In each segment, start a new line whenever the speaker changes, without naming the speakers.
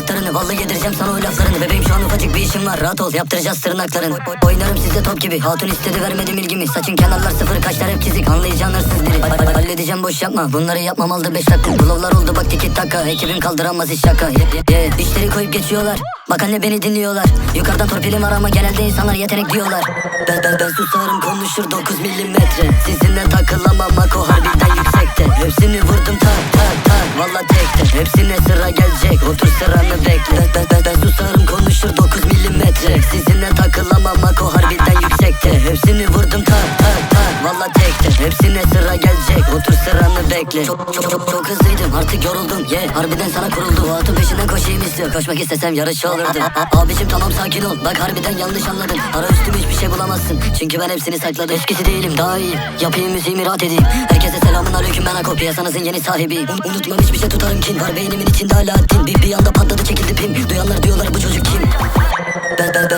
kulaklarını Vallahi yedireceğim sana o laflarını. Bebeğim şu an ufacık bir işim var. Rahat ol yaptıracağız tırnaklarını. O- Oynarım size top gibi. Hatun istedi vermedim ilgimi. Saçın kenarlar sıfır kaşlar hep çizik. Anlayacağın hırsız biri. Ha- ha- Halledeceğim boş yapma. Bunları yapmam aldı 5 dakika. Bulovlar oldu bak tiki taka Ekibim kaldıramaz hiç şaka. Ye- ye- ye. İşleri koyup geçiyorlar. Bak anne beni dinliyorlar. Yukarıdan torpilim var ama genelde insanlar yetenek diyorlar. Ben ben ben susarım konuşur 9 milimetre. Sizinle takılamam Mako harbiden yüksekte. Hepsini vurdum tak tak tak. Valla Sizinle takılamam Mako harbiden yüksekte. Hepsini vurdum tak tak tak Valla tekte. Hepsine sıra gelecek. Otur sıranı bekle. Çok çok çok, çok hızlıydım. Artık yoruldum. Ye yeah. harbiden sana kuruldu O atın peşinden koşayım istiyor Koşmak istesem yarış olurdu A- Abicim tamam sakin ol. Bak harbiden yanlış anladın. Ara üstüm hiçbir şey bulamazsın. Çünkü ben hepsini sakladım. Eskisi değilim. Daha iyiyim Yapayım müziğimi rahat edeyim. Herkese selamun aleyküm. Ben Ako Piyasanızın yeni sahibiyim. Un- Unutmam hiçbir şey tutarım. Kin Var beynimin içinde Alaaddin Bir, bir anda patladı çekildi pim. Duyanlar bu kim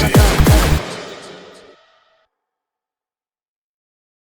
looks